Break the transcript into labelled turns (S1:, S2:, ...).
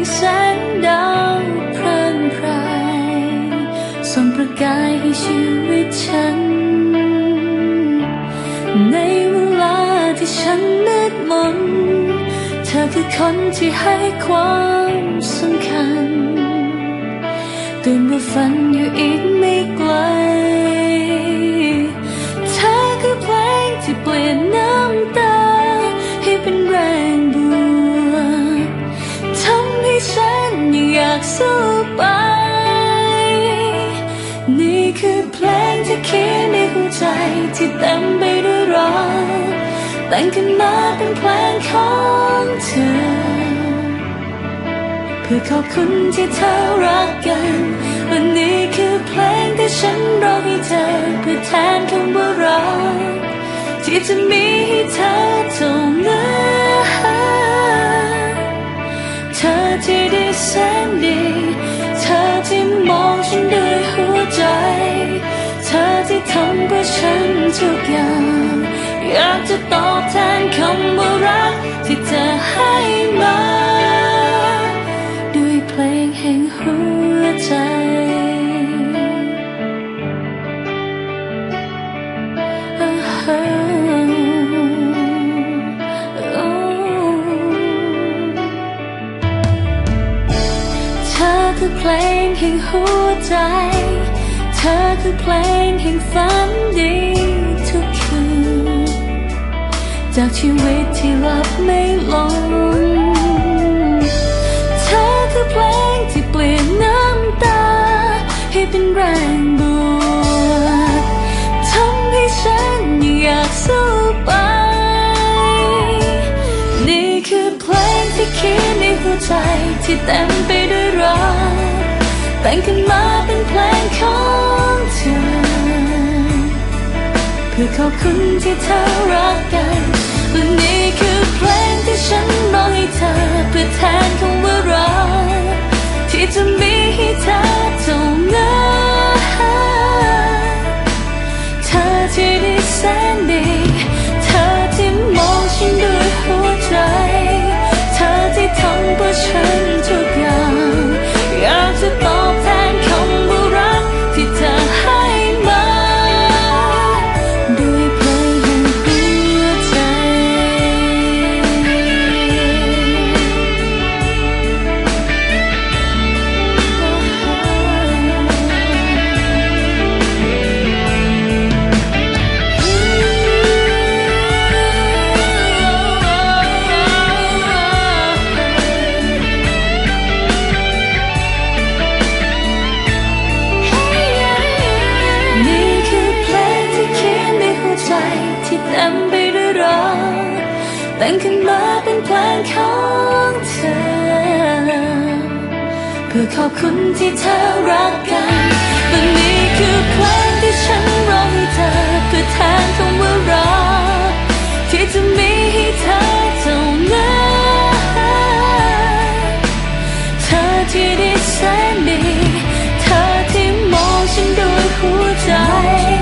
S1: งแสงดาวพรันพรายส่งประกายให้ชีวิตฉัน ในเวลาที่ฉันมืดมน เธอคือคนที่ให้ความสำคัญตื่นว่าฝันอยู่อีกไม่ไกลากสู้ไป นี่คือเพลงที่เขียนในหัวใจที่เต็มไปด้วยรักแต่งขึ้นมาเป็นเพลงของเธอ เพื่อขอบคุณที่เธอรักกัน วันนี้คือเพลงที่ฉันร้องให้เธอเพื่อแทนคำว่ารักที่จะมีให้เธอท่า ด้วยหัวใจ เธอที่ทำเพื่อฉันทุกอย่าง อยากจะตอบแทนคำว่ารักที่เธอให้มา คือเพลงแห่งหัวใจ เธอคือเพลงแห่งฝันดีทุกคืน จากชีวิตที่หลับไม่ลง ใจที่เต็มไปด้วยรักแต่งขึ้นมาเป็นเพลงของเธอ เพื่อขอบคุณที่เธอรักกันและนี่คือเพลงที่ฉันร้องให้เธอเพื่อแทนคำว่ารัก นี้คือเพลงที่เขียนในหัวใจที่เต็มไปด้วยรักแต่งขึ้นมาเป็นเพลงของเธอ เพื่อขอบคุณที่เธอรักกันและนี่คือเพลงที่ฉันร้องให้เธอเพื่อแทนคำว่ารักที่จะมีให้เธอเท่านั้นเธอที่ดีแสนดี 不在